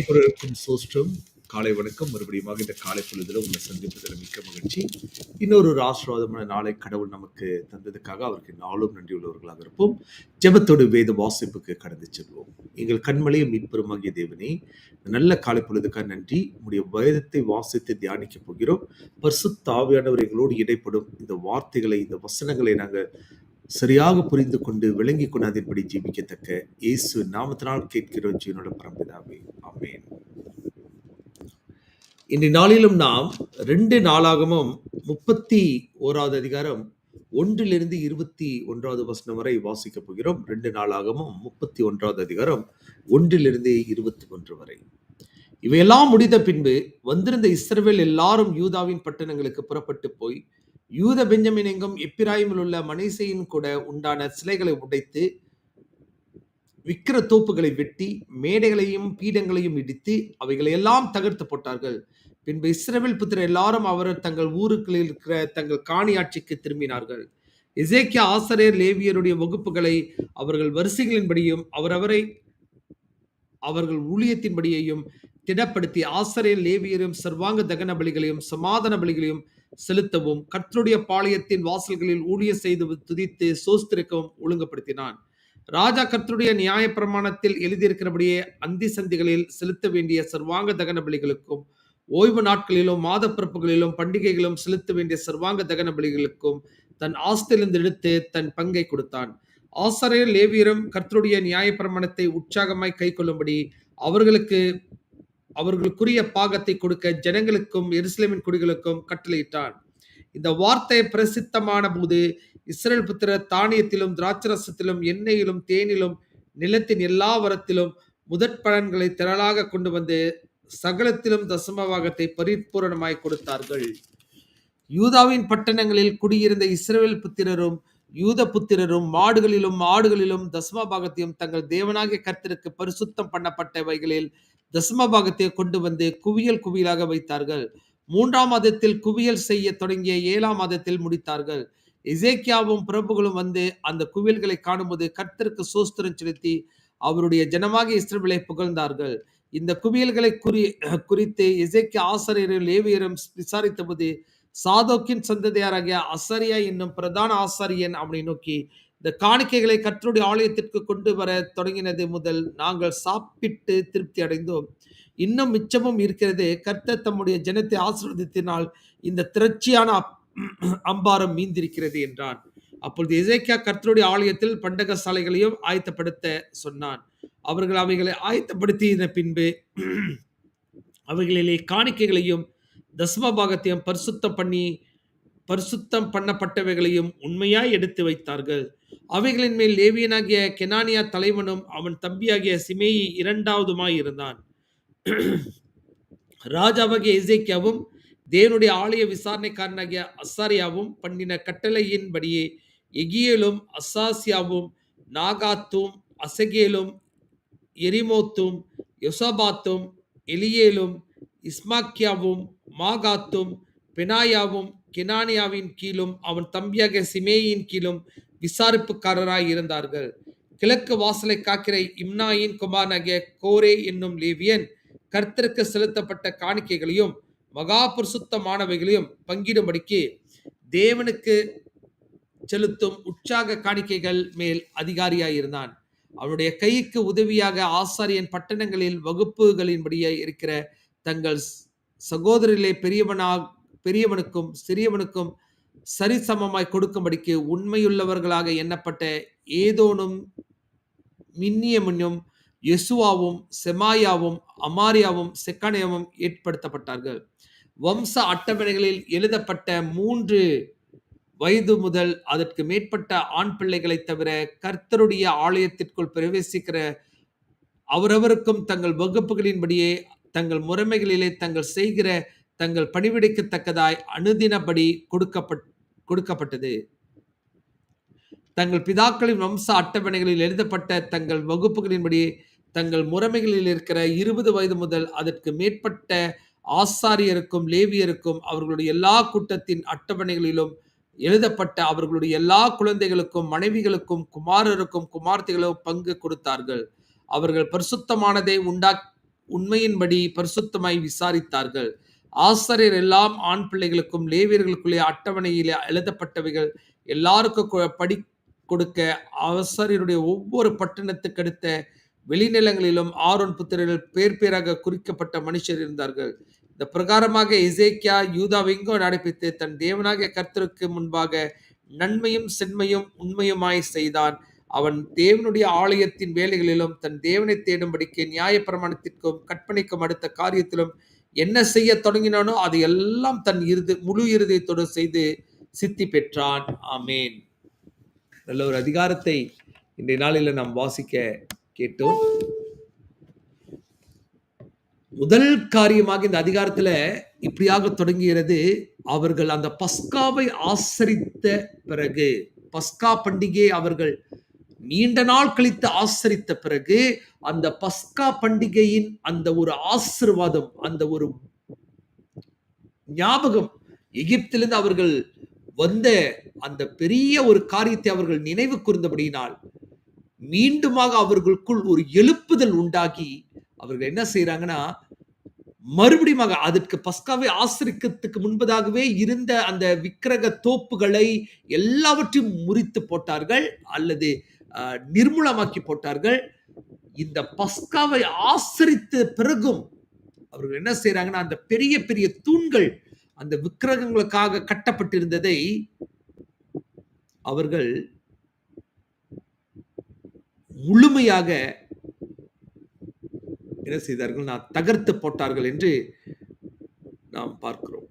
அனைவருக்கும் சோஸ்டம் காலை வணக்கம். மறுபடியும் இந்த காலை பொழுதில் உங்களை சந்திப்பதில் மிக்க மகிழ்ச்சி. இன்னொரு ஒரு ஆசீர்வாதமான நாளை கடவுள் நமக்கு தந்ததுக்காக அவருக்கு நாளும் நன்றி உள்ளவர்களாக இருப்போம். ஜெபத்தோடு வேத வாசிப்புக்கு கடந்து செல்வோம். எங்கள் கண்மலையும் மீட்பெருமாகிய தேவனே நல்ல காலை பொழுதுக்காக நன்றி. உடைய வேதத்தை வாசித்து தியானிக்க போகிறோம். பரிசுத்த ஆவியானவர் எங்களோடு இடைப்படும் இந்த வார்த்தைகளை இந்த வசனங்களை நாங்கள் சரியாக புரிந்து கொண்டு விளங்கி கொண்டு அதன்படி ஜீவிக்கத்தக்க இயேசு நாமத்தினால் கேட்கிறோம் ஜீவனோட பரம்பிதாவே அமேன் இன்றைய நாளிலும் நாம் ரெண்டு நாளாகமும் முப்பத்தி ஓராவது அதிகாரம் ஒன்றிலிருந்து இருபத்தி ஒன்றாவது வசனம் வரை வாசிக்கப் போகிறோம். ரெண்டு நாளாகவும் முப்பத்தி ஒன்றாவது அதிகாரம் ஒன்றிலிருந்து இருபத்தி ஒன்று வரை. இவையெல்லாம் முடிந்த பின்பு வந்திருந்த இஸ்ரவேல் எல்லாரும் யூதாவின் பட்டணங்களுக்கு புறப்பட்டு போய் யூத பெஞ்சமின் எங்கும் எப்பிராயிமில் உள்ள மனிசையின் கூட உண்டான சிலைகளை உடைத்து விக்கிர தோப்புகளை வெட்டி மேடைகளையும் பீடங்களையும் இடித்து அவைகளை எல்லாம் தகர்த்து போட்டார்கள். பின்பு இஸ்ரவேல் புத்திர எல்லாரும் அவர் தங்கள் ஊருக்குள் இருக்கிற தங்கள் காணி ஆட்சிக்கு திரும்பினார்கள். இசைக்கிய ஆசிரியர் லேவியருடைய வகுப்புகளை அவர்கள் வரிசைகளின்படியும் அவரவரை அவர்கள் ஊழியத்தின்படியையும் திடப்படுத்தி ஆசிரியர் லேவியரும் சர்வாங்க தகன பலிகளையும் சமாதான பலிகளையும் செலுத்தவும் கர்த்தருடைய பாளையத்தின் வாசல்களில் ஊழிய செய்து துதித்து சோஸ்திருக்கவும் ஒழுங்குபடுத்தினான். ராஜா கர்த்தருடைய நியாய பிரமாணத்தில் எழுதியிருக்கிறபடியே அந்தி சந்திகளில் செலுத்த வேண்டிய சர்வாங்க தகன பலிகளுக்கும் ஓய்வு நாட்களிலும் மாத பிறப்புகளிலும் பண்டிகைகளும் செலுத்த வேண்டிய சர்வாங்க தகன பலிகளுக்கும் தன் ஆஸ்திலிருந்து எடுத்து தன் பங்கை கொடுத்தான். ஆசிரியர் லேவியரும் கர்த்தருடைய நியாய பிரமாணத்தை உற்சாகமாய் கை கொள்ளும்படி அவர்களுக்கு அவர்களுக்குரிய பாகத்தை கொடுக்க ஜனங்களுக்கும் எருசலேமின் குடிகளுக்கும் கட்டளையிட்டான். இந்த வார்த்தை பிரசித்தமான போது இஸ்ரேல் புத்திர தானியத்திலும் திராட்சரசத்திலும் எண்ணெயிலும் தேனிலும் நிலத்தின் எல்லா வரத்திலும் முதற் பலன்களை திரளாக கொண்டு வந்து சகலத்திலும் தசமபாகத்தை பரிபூரணமாய் கொடுத்தார்கள். யூதாவின் பட்டணங்களில் குடியிருந்த இஸ்ரேல் புத்திரரும் யூத புத்திரரும் மாடுகளிலும் ஆடுகளிலும் தசமபாகத்தையும் தங்கள் தேவனாகிய கர்த்தருக்கு பரிசுத்தம் பண்ணப்பட்டவைகளில் தசமபாகத்தை கொண்டு வந்து குவியல் குவியலாக வைத்தார்கள். மூன்றாம் மாதத்தில் குவியல் செய்ய தொடங்கிய ஏழாம் மாதத்தில் முடித்தார்கள். இசேக்கியாவும் பிரபுகளும் வந்து அந்த குவியல்களை காணும்போது கர்த்தருக்கு சோஸ்திரம் செலுத்தி அவருடைய ஜனமாக இஸ்ரவேலை புகழ்ந்தார்கள். இந்த குவியல்களை குறி குறித்து இசைக்கிய ஆசிரியரும் லேவியரும் விசாரித்தபோது சாதோக்கின் சந்ததியாராகிய அசரியா என்னும் பிரதான ஆசாரியன் அவனை நோக்கி இந்த காணிக்கைகளை கர்த்தருடைய ஆலயத்திற்கு கொண்டு வர தொடங்கினது முதல் நாங்கள் சாப்பிட்டு திருப்தி அடைந்தோம். இன்னும் மிச்சமும் இருக்கிறது. கர்த்தர் தம்முடைய ஜனத்தை ஆசீர்வதித்தினால் இந்த திரட்சியான அம்பாரம் மீந்திருக்கிறது என்றான். அப்பொழுது எசேக்கியா கர்த்தருடைய ஆலயத்தில் பண்டக சாலைகளையும் ஆயத்தப்படுத்த சொன்னான். அவர்கள் அவைகளை ஆயத்தப்படுத்தின பின்பு அவைகளிலே காணிக்கைகளையும் தசம பாகத்தையும் பரிசுத்தம் பண்ணி பரிசுத்தம் பண்ணப்பட்டவைகளையும் உண்மையாய் எடுத்து வைத்தார்கள். அவைகளின் மேல் லேவியனாகிய கெனானியா தலைவனும் அவன் தம்பியாகிய சிமேயி இரண்டாவதுமாய் இருந்தான். ராஜாவாகிய இசைக்கியாவும் தேவனுடைய ஆலய விசாரணைக்காரனாகிய அசாரியாவும் பண்ணின கட்டளையின்படியே எகியேலும் அசாசியாவும் நாகாத்தும் அசகேலும் எரிமோத்தும் யொசபாத்தும் எலியேலும் இஸ்மாக்கியாவும் மாகாத்தும் பெனாயாவும் கெனானியாவின் கீழும் அவன் தம்பியாக சிமேயின் கீழும் விசாரிப்புக்காரராய் இருந்தார்கள். கிழக்கு வாசலை காக்கிற இம்னாயின் குமாரனாகிய கோரே என்னும் லேவியன் கர்த்தருக்கு செலுத்தப்பட்ட காணிக்கைகளையும் மகா பரிசுத்தமானவைகளையும் பங்கிடும்படிக்கு தேவனுக்கு செலுத்தும் உற்சாக காணிக்கைகள் மேல் அதிகாரியாயிருந்தான் அவனுடைய கைக்கு உதவியாக ஆசாரியன் பட்டணங்களில் வகுப்புகளின்படியே இருக்கிற தங்கள் சகோதரிலே பெரியவனா பெரியவனுக்கும் சிறியவனுக்கும் சரிசமமாய் கொடுக்கும்படிக்கு உண்மையுள்ளவர்களாக எண்ணப்பட்ட ஏதோனும் மின்னியமனும் யெசுவாவும் செமாயாவும் அமாரியாவும் செக்கானியாவும் ஏற்படுத்தப்பட்டார்கள். வம்ச அட்டவணைகளில் எழுதப்பட்ட மூன்று வயது முதல் அதற்கு மேற்பட்ட ஆண் பிள்ளைகளை தவிர கர்த்தருடைய ஆலயத்திற்குள் பிரவேசிக்கிற அவரவருக்கும் தங்கள் வகுப்புகளின்படியே தங்கள் முறைமைகளிலே தங்கள் செய்கிற தங்கள் பணிவிடைக்கத்தக்கதாய் அணுதினபடி கொடுக்கப்பட் கொடுக்கப்பட்டது. தங்கள் பிதாக்களின் வம்ச அட்டவணைகளில் எழுதப்பட்ட தங்கள் வகுப்புகளின்படி தங்கள் முறைமைகளில் இருக்கிற இருபது வயது முதல் அதற்கு மேற்பட்ட ஆசாரியருக்கும் லேவியருக்கும் அவர்களுடைய எல்லா கூட்டத்தின் அட்டவணைகளிலும் எழுதப்பட்ட அவர்களுடைய எல்லா குழந்தைகளுக்கும் மனைவிகளுக்கும் குமாரருக்கும் குமார்த்திகளும் பங்கு கொடுத்தார்கள். அவர்கள் பரிசுத்தமானதை உண்டா உண்மையின்படி பரிசுத்தமாய் விசாரித்தார்கள். ஆசாரியர் எல்லாம் ஆண் பிள்ளைகளுக்கும் லேவியர்களுக்குள்ளே அட்டவணையில் எழுதப்பட்டவைகள். எல்லாருக்கும் படி கொடுக்க ஆசிரியருடைய ஒவ்வொரு பட்டணத்துக்கு அடுத்த வெளிநிலங்களிலும் ஆரோன் புத்திரர்கள் பேர் பேராக குறிக்கப்பட்ட மனுஷர் இருந்தார்கள். இந்த பிரகாரமாக இசேக்கியா யூதாவெங்கோ நடைபித்து தன் தேவனாகிய கர்த்தருக்கு முன்பாக நன்மையும் செண்மையும் உண்மையுமாய் செய்தான். அவன் தேவனுடைய ஆலயத்தின் வேலைகளிலும் தன் தேவனை தேடும்படிக்கு நியாயப்பிரமாணத்திற்கும் கற்பனைக்கும் அடுத்த காரியத்திலும் என்ன செய்ய தொடங்கினானோ அது எல்லாம் தன் இறுதி முழு இருதயத்தோடு செய்து சித்தி பெற்றான். ஆமேன். நல்ல ஒரு அதிகாரத்தை இன்றைய நாளில் நாம் வாசிக்க கேட்டோம். முதல் காரியமாக இந்த அதிகாரத்துல இப்படியாக தொடங்குகிறது. அவர்கள் அந்த பஸ்காவை ஆசரித்த பிறகு பஸ்கா பண்டிகையை அவர்கள் நீண்ட நாள் கழித்து ஆசரித்த பிறகு அந்த பஸ்கா பண்டிகையின் அந்த ஒரு ஆசிர்வாதம் அந்த ஒரு ஞாபகம் எகிப்திலிருந்து அவர்கள் வந்த அந்த பெரிய ஒரு காரியத்தை அவர்கள் நினைவு கூர்ந்தபடியினால் மீண்டுமாக அவர்களுக்குள் ஒரு எழுப்புதல் உண்டாகி அவர்கள் என்ன செய்யறாங்கன்னா மறுபடியும் அதற்கு பஸ்காவை ஆசிரிக்கிறதுக்கு முன்பதாகவே இருந்த அந்த விக்கிரக தோப்புகளை எல்லாவற்றையும் முறித்து போட்டார்கள். அல்லது நிர்மூலமாக்கி போட்டார்கள். இந்த பஸ்காவை ஆசரித்த பிறகும் அவர்கள் என்ன செய்யறாங்கன்னா அந்த பெரிய பெரிய தூண்கள் அந்த விக்கிரகங்களுக்காக கட்டப்பட்டிருந்ததை அவர்கள் முழுமையாக என்ன செய்தார்கள்? நான் தகர்த்து போட்டார்கள் என்று நாம் பார்க்கிறோம்.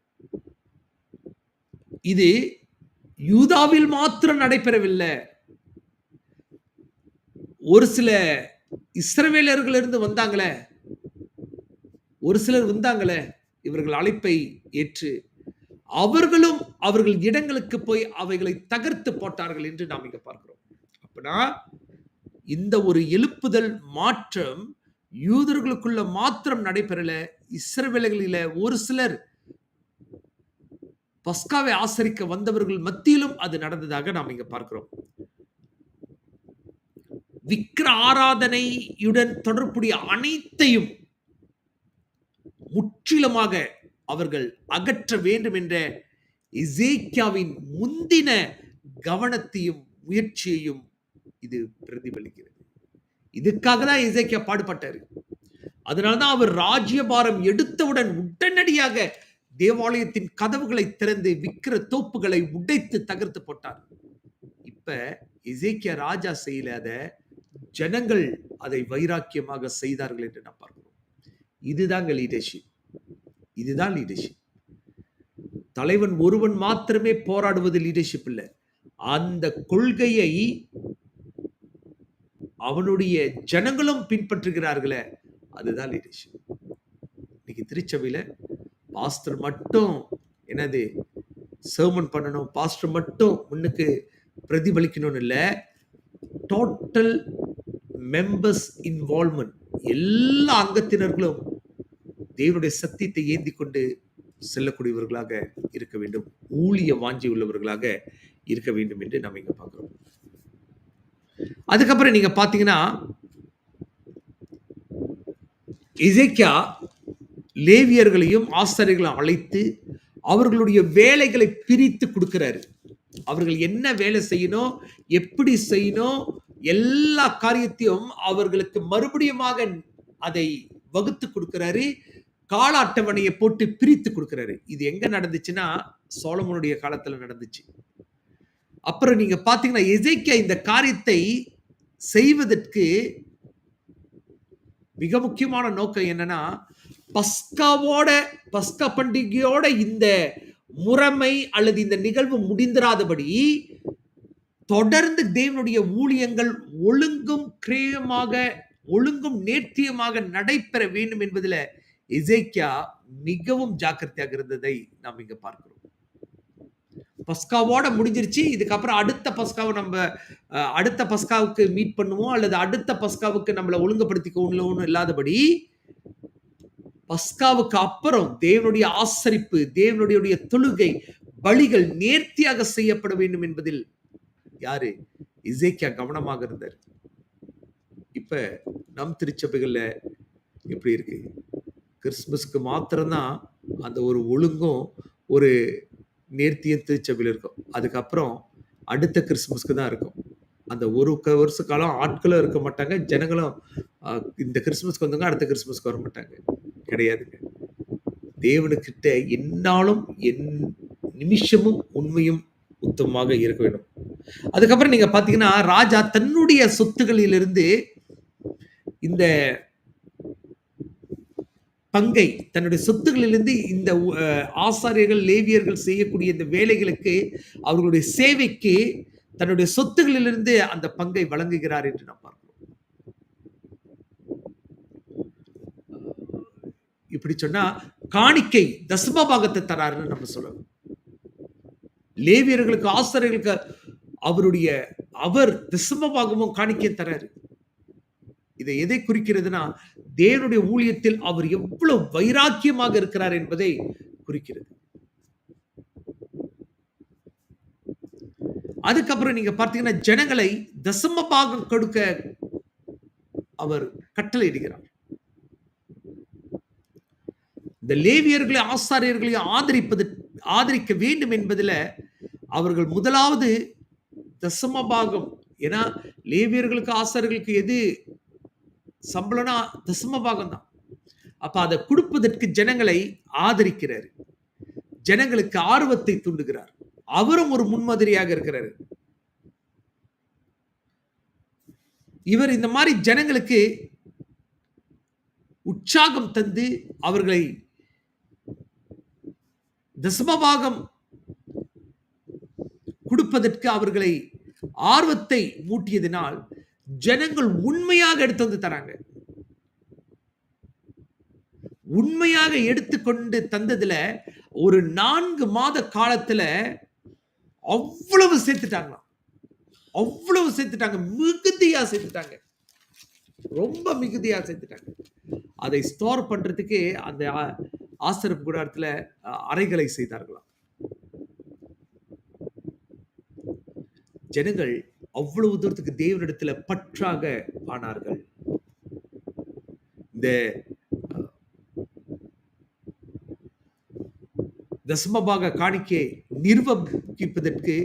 இது யூதாவில் மாத்திரம் நடைபெறவில்லை. ஒரு சில இஸ்ரவேலர்கள் இருந்து வந்தாங்களே ஒரு சிலர் வந்தாங்களே இவர்கள் அழைப்பை ஏற்று அவர்களும் அவர்கள் இடங்களுக்கு போய் அவைகளை தகர்த்து போட்டார்கள் என்று நாம் இங்க பார்க்கிறோம். அப்படின்னா இந்த ஒரு எழுப்புதல் மாற்றம் யூதர்களுக்குள்ள மாத்திரம் நடைபெறல இஸ்ரவேலர்களில ஒரு சிலர் பஸ்காவை ஆசரிக்க வந்தவர்கள் மத்தியிலும் அது நடந்ததாக நாம் இங்க பார்க்கிறோம். விக்கிர ஆராதனையுடன் தொடர்புடைய அனைத்தையும் முற்றிலுமாக அவர்கள் அகற்ற வேண்டும் என்ற இசேக்கியாவின் முந்தின கவனத்தையும் முயற்சியையும் இது பிரதிபலிக்கிறது. இதுக்காக தான் இசைக்கியா பாடுபட்டாரு. அதனால்தான் அவர் ராஜ்யபாரம் எடுத்தவுடன் உடனடியாக தேவாலயத்தின் கதவுகளை திறந்து விக்கிர தோப்புகளை உடைத்து தகர்த்து போட்டார். இப்ப இசைக்கியா ராஜா செய்யலாத ஜனங்கள் அதை வைராக்கியமாக செய்தார்கள் என்று நாம் பார்க்கிறோம். இதுதாங்க லீடர்ஷிப் இதுதான் லீடர்ஷிப் தலைவன் ஒருவன் மாத்திரமே போராடுவது லீடர்ஷிப் இல்லை. அந்த கொள்கையை அவனுடைய ஜனங்களும் பின்பற்றுகிறார்களே அதுதான் லீடர்ஷிப் இன்னைக்கு திருச்சபையில பாஸ்டர் மட்டும் என்னது சர்மன் பண்ணணும் பாஸ்டர் மட்டும் முன்னுக்கு பிரதிபலிக்கணும்னு இல்லை டோட்டல் மெம்பர்ஸ் இன்வால்மெண்ட் எல்லா அங்கத்தினர்களும் தேவனுடைய சத்தியத்தை ஏந்தி கொண்டு செல்லக்கூடியவர்களாக இருக்க வேண்டும். ஊழிய வாஞ்சி உள்ளவர்களாக இருக்க வேண்டும் என்று நம்ம இங்க பார்க்குறோம். அதுக்கப்புறம் நீங்க பாத்தீங்கன்னா இசைக்கியா லேவியர்களையும் ஆசிரியர்களையும் அழைத்து அவர்களுடைய வேலைகளை பிரித்து கொடுக்கிறாரு. அவர்கள் என்ன வேலை செய்யணும் எப்படி செய்யணும் எல்லா காரியத்தையும் அவர்களுக்கு மறுபடியுமாக அதை வகுத்து கொடுக்கிறாரு கால அட்டவணையை போட்டு பிரித்து கொடுக்கிறாரு. இது எங்க நடந்துச்சுன்னா சோழமனுடைய காலத்துல நடந்துச்சு. அப்புறம் நீங்க பாத்தீங்கன்னா எசேக்கியா இந்த காரியத்தை செய்வதற்கு மிக முக்கியமான நோக்கம் என்னன்னா பஸ்காவோட பஸ்கா பண்டிகையோட இந்த முறைமை அல்லது இந்த நிகழ்வு முடிந்திராதபடி தொடர்ந்து தேவனுடைய ஊழியங்கள் ஒழுங்கும் கிரேயமாக ஒழுங்கும் நேர்த்தியமாக நடைபெற வேண்டும் என்பதில் இசைக்கியா மிகவும் ஜாக்கிரதையாக இருந்ததை நாம் இங்க பார்க்கிறோம். பஸ்காவோட முடிஞ்சிருச்சு. இதுக்கப்புறம் அடுத்த பஸ்காவை நம்ம அடுத்த பஸ்காவுக்கு மீட் பண்ணுவோம். அல்லது அடுத்த பஸ்காவுக்கு நம்மளை ஒழுங்குபடுத்திக்கணும் இல்லாதபடி பஸ்காவுக்கு அப்புறம் தேவனுடைய ஆசரிப்பு தேவனுடைய தொழுகை பலிகள் நேர்த்தியாக செய்யப்பட வேண்டும் என்பதில் யாரு? இசைக்கியா கவனமாக இருந்தார். இப்ப நம் திருச்சபைகள்ல எப்படி இருக்கு? கிறிஸ்மஸ்க்கு மாத்திரம்தான் அந்த ஒரு ஒழுங்கும் ஒரு நேர்த்தியும் திருச்சபையில் இருக்கும். அதுக்கப்புறம் அடுத்த கிறிஸ்மஸ்க்கு தான் இருக்கும். அந்த ஒரு க வருஷ காலம் ஆட்களும் இருக்க மாட்டாங்க ஜனங்களும் அஹ், இந்த கிறிஸ்மஸ்க்கு வந்தவங்க அடுத்த கிறிஸ்மஸ்க்கு வர மாட்டாங்க. கிடையாதுங்க. தேவனுக்கிட்ட என்னாலும் என் நிமிஷமும் உண்மையும் உத்தமமாக இருக்க வேண்டும். அதுக்கப்புறம் நீங்க பாத்தீங்கன்னா ராஜா தன்னுடைய சொத்துகளிலிருந்து இந்த பங்கை தன்னுடைய சொத்துகளிலிருந்து இந்த ஆசாரியர்கள் லேவியர்கள் செய்யக்கூடிய இந்த வேலைகளுக்கு அவர்களுடைய சேவைக்கு தன்னுடைய சொத்துகளிலிருந்து அந்த பங்கை வழங்குகிறார் என்று நாம் பார்க்கிறோம். இப்படி சொன்னா காணிக்கை தசம பாகத்தை தராருன்னு நம்ம சொல்லணும். லேவியர்களுக்கு ஆசிரியர்களுக்கு அவருடைய அவர் தசம பாகமும் காணிக்கை தராரு. இதை எதை குறிக்கிறதுனா தேவனுடைய ஊழியத்தில் அவர் எவ்வளவு வைராக்கியமாக இருக்கிறார் என்பதை குறிக்கிறது. அதுக்கப்புறம் நீங்க பார்த்தீங்கன்னா ஜனங்களை தசம பாகம் கொடுக்க அவர் கட்டளையிடுகிறார். இந்த லேவியர்களை ஆசாரியர்களையும் ஆதரிப்பது ஆதரிக்க வேண்டும் என்பதில் அவர்கள் முதலாவது தசம பாகம் ஏன்னா லேவியர்களுக்கு ஆசாரியர்களுக்கு எது? சம்பளம்னா தசம பாகம் தான் அப்ப அதை கொடுப்பதற்கு ஜனங்களை ஆதரிக்கிறார். ஜனங்களுக்கு ஆர்வத்தை தூண்டுகிறார். அவரும் ஒரு முன்மாதிரியாக இருக்கிறார். இவர் இந்த மாதிரி ஜனங்களுக்கு உற்சாகம் தந்து அவர்களை தசமபாகம் கொடுப்பதற்கு அவர்களை ஆர்வத்தை ஊட்டியதினால் ஜனங்கள் உண்மையாக எடுத்து வந்து தராங்க. உண்மையாக எடுத்துக்கொண்டு தந்ததுல ஒரு நான்கு மாத காலத்துல அவ்வளவு சேர்த்துட்டாங்களாம். அவ்வளவு சேர்த்துட்டாங்க. மிகுதியா சேர்த்துட்டாங்க. ரொம்ப மிகுதியா சேர்த்துட்டாங்க. அதை ஸ்டோர் பண்றதுக்கு அந்த ஆ- கூடாரத்துல அறைகளை செய்தார்களாம். ஜனங்கள் அவ்வளவு தூரத்துக்கு தேவனிடத்துல பற்றாக ஆனார்கள். இந்த தசமபாக காணிக்கை நிர்வகிப்பதற்கு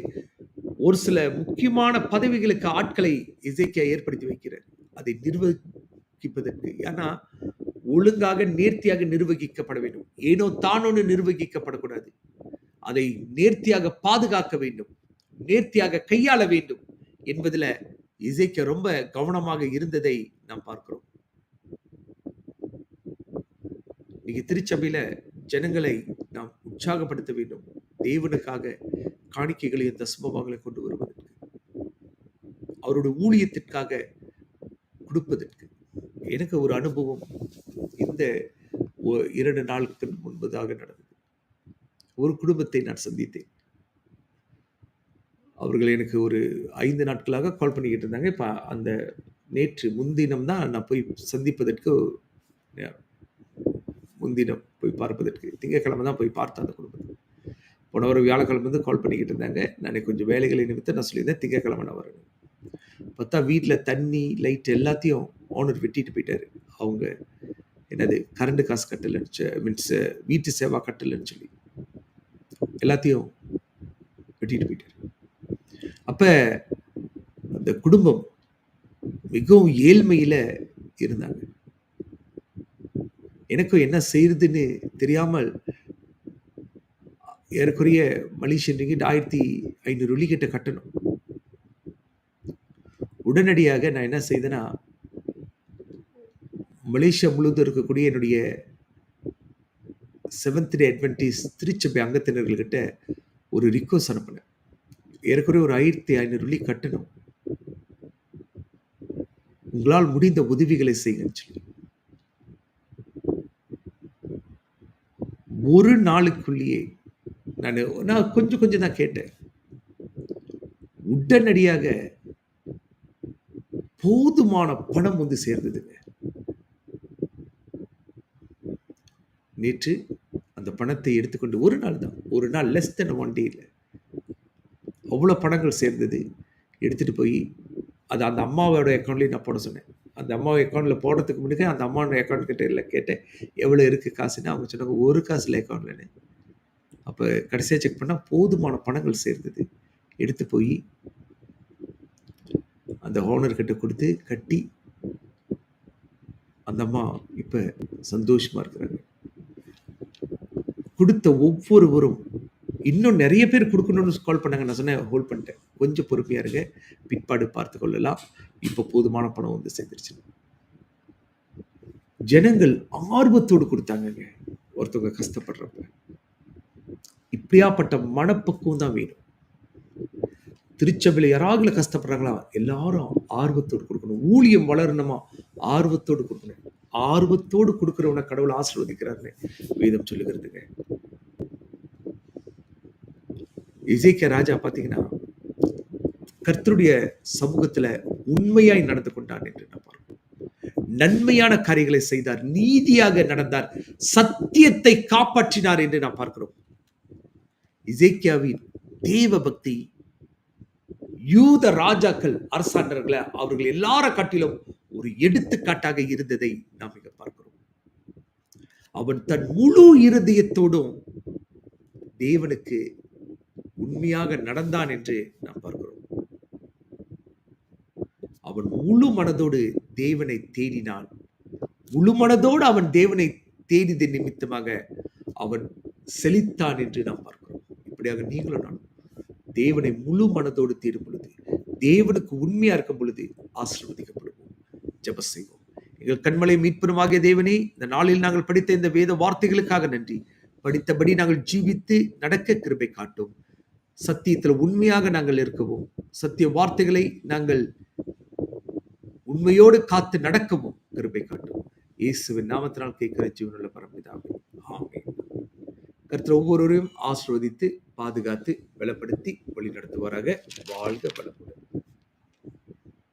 ஒரு சில முக்கியமான பதவிகளுக்கு ஆட்களை இசைக்க ஏற்படுத்தி வைக்கிறார். அதை நிர்வகிப்பதற்கு. ஏன்னா ஒழுங்காக நேர்த்தியாக நிர்வகிக்கப்பட வேண்டும். ஏனோ தானோன்னு நிர்வகிக்கப்படக்கூடாது. அதை நேர்த்தியாக பாதுகாக்க வேண்டும். நேர்த்தியாக கையாள வேண்டும் என்பதுல இசைக்க ரொம்ப கவனமாக இருந்ததை நாம் பார்க்கிறோம். இன்னைக்கு திருச்சபையில ஜனங்களை நாம் உற்சாகப்படுத்த வேண்டும். தேவனுக்காக காணிக்கைகளையும் தசமபாகங்களை கொண்டு வருவதற்கு. அவருடைய ஊழியத்திற்காக கொடுப்பதற்கு. எனக்கு ஒரு அனுபவம் இந்த ஒ- இரண்டு நாளுக்கு முன்பதாக நடந்தது. ஒரு குடும்பத்தை நான் சந்தித்தேன். அவர்கள் எனக்கு ஒரு ஐந்து நாட்களாக கால் பண்ணிக்கிட்டு இருந்தாங்க இப்போ அந்த நேற்று முன்தினம் தான் நான் போய் சந்திப்பதற்கு முன்தினம் போய் பார்ப்பதற்கு திங்கக்கிழமை தான் போய் பார்த்தேன் அந்த குடும்பத்தை. போன ஒரு வியாழக்கிழமை வந்து கால் பண்ணிக்கிட்டு இருந்தாங்க நான் கொஞ்சம் வேலைகளை நிமித்தம் நான் சொல்லியிருந்தேன் திங்கக்கிழமை நான் வரேன் பார்த்தா வீட்டில் தண்ணி லைட் எல்லாத்தையும் ஓனர் வெட்டிட்டு போயிட்டாரு. அவங்க என்னது கரண்ட் காசு கட்டலைன்னு மீன்ஸ் வீட்டு சேவா கட்டலைன்னு சொல்லி. எல்லாத்தையும் வெட்டிட்டு போயிட்டார். அப்ப அந்த குடும்பம் மிகவும் ஏழ்மையில இருந்தாங்க. எனக்கும் என்ன செய்யறதுன்னு தெரியாமல் ஏறக்குறைய மலேசியன் ரிங்கிட் ஆயிரத்தி ஐநூறு வெள்ளி கிட்ட கட்டணும். உடனடியாக நான் என்ன செய்தேன்னா மலேசியா முழுவதும் இருக்கக்கூடிய என்னுடைய செவன்த் டே அட்வென்டிஸ் திருச்சபை அங்கத்தினர்கள்கிட்ட ஒரு ரிக்வஸ்ட் அனுப்பினேன். ஏறக்குறைய ஒரு ஆயிரத்தி ஐநூறு கட்டணும். உங்களால் முடிந்த உதவிகளை செய்யுங்கன்னு சொல்லி. ஒரு நாளுக்குள்ளேயே நான் நான் கொஞ்சம் கொஞ்சம் தான் கேட்டேன். உடனடியாக போதுமான பணம் வந்து சேர்ந்ததுங்க. நேற்று அந்த பணத்தை எடுத்துக்கொண்டு ஒரு நாள் தான் ஒரு நாள் லெஸ் தென் ஒன் டே இல்லை அவ்வளோ பணங்கள் சேர்ந்தது எடுத்துட்டு போய் அது அந்த அம்மாவோட அக்கௌண்ட்லேயும் நான் போட சொன்னேன். அந்த அம்மா அக்கௌண்ட்டில் போடுறதுக்கு முன்னாடி அந்த அம்மாவோட அக்கௌண்ட் கிட்ட இல்லை கேட்டேன் எவ்வளோ இருக்குது காசுன்னு? அவங்க சொன்னாங்க ஒரு காசு இல்லை அக்கௌண்ட்லன்னு அப்போ கடைசியாக செக் பண்ணால் போதுமான பணங்கள் சேர்ந்தது. எடுத்து போய் அந்த ஓனர்கிட்ட கொடுத்து கட்டி அந்த அம்மா இப்போ சந்தோஷமாக இருக்கிறாங்க. கொடுத்த ஒவ்வொருவரும் இன்னும் நிறைய பேர் கொடுக்கணும்னு கால் பண்ணாங்க. நான் சொன்னேன் ஹோல்ட் பண்ணிட்டேன். கொஞ்சம் பொறுமையாக இருங்க. பிற்பாடு பார்த்து கொள்ளலாம். இப்போ போதுமான பணம் வந்து சேர்ந்துருச்சு. ஜனங்கள் ஆர்வத்தோடு கொடுத்தாங்கங்க. ஒருத்தவங்க கஷ்டப்படுறப்ப. இப்படியாப்பட்ட மனப்பக்குவம் தான் வேணும். திருச்சபையில் யாராவது கஷ்டப்படுறாங்களா எல்லாரும் ஆர்வத்தோடு கொடுக்கணும். ஊழியம் வளரணுமா? ஆர்வத்தோடு கொடுக்கணும். ஆர்வத்தோடு கொடுக்குறவனை கடவுள் ஆசீர்வதிக்கிறாருன்னு வேதம் சொல்லுகிறதுங்க. இசைக்க ராஜா பாத்தீங்கன்னா கர்த்தருடைய சமூகத்துல உண்மையாய் நடந்து கொண்டான் என்று நான் பார்க்கிறோம். நன்மையான காரியங்களை செய்தார் நீதியாக நடந்தார் சத்தியத்தை காப்பாற்றினார் என்று நாம் பார்க்கிறோம். இசைக்கியாவின் தேவ பக்தி யூத ராஜாக்கள் அரசாண்டர்களை அவர்கள் எல்லார காட்டிலும் ஒரு எடுத்துக்காட்டாக இருந்ததை நாம் இங்க பார்க்கிறோம். அவன் தன் முழு இருதயத்தோடும் தேவனுக்கு உண்மையாக நடந்தான் என்று நாம் பார்க்கிறோம். அவன் முழு மனதோடு தேவனை தேடினான். முழு மனதோடு அவன் தேவனை தேடித நிமித்தமாக அவன் செழித்தான் என்று நாம் பார்க்கிறோம். இப்படியாக நீங்களும் நான் தேவனை முழு மனதோடு தேடும் பொழுது தேவனுக்கு உண்மையா இருக்கும் பொழுது ஆசிர்வதிக்கப்படுவோம். ஜப செய்வோம். எங்கள் கண்மலை மீட்பெருமாகிய தேவனே இந்த நாளில் நாங்கள் படித்த இந்த வேத வார்த்தைகளுக்காக நன்றி. படித்தபடி நாங்கள் ஜீவித்து நடக்க கிருபை காட்டும். சத்தியத்தில் உண்மையாக நாங்கள் இருக்கவும் சத்திய வார்த்தைகளை நாங்கள் உண்மையோடு காத்து நடக்கவும் கிருபை காட்டும். இயேசுவின் நாமத்தினால் கேட்கிற ஜீவனுள்ள பரம்பிதாவே. ஆமென். கருத்தில் ஒவ்வொருவரையும் ஆசிர்வதித்து பாதுகாத்து பலப்படுத்தி வழி நடத்துவாராக வாழ்க பலப்படும்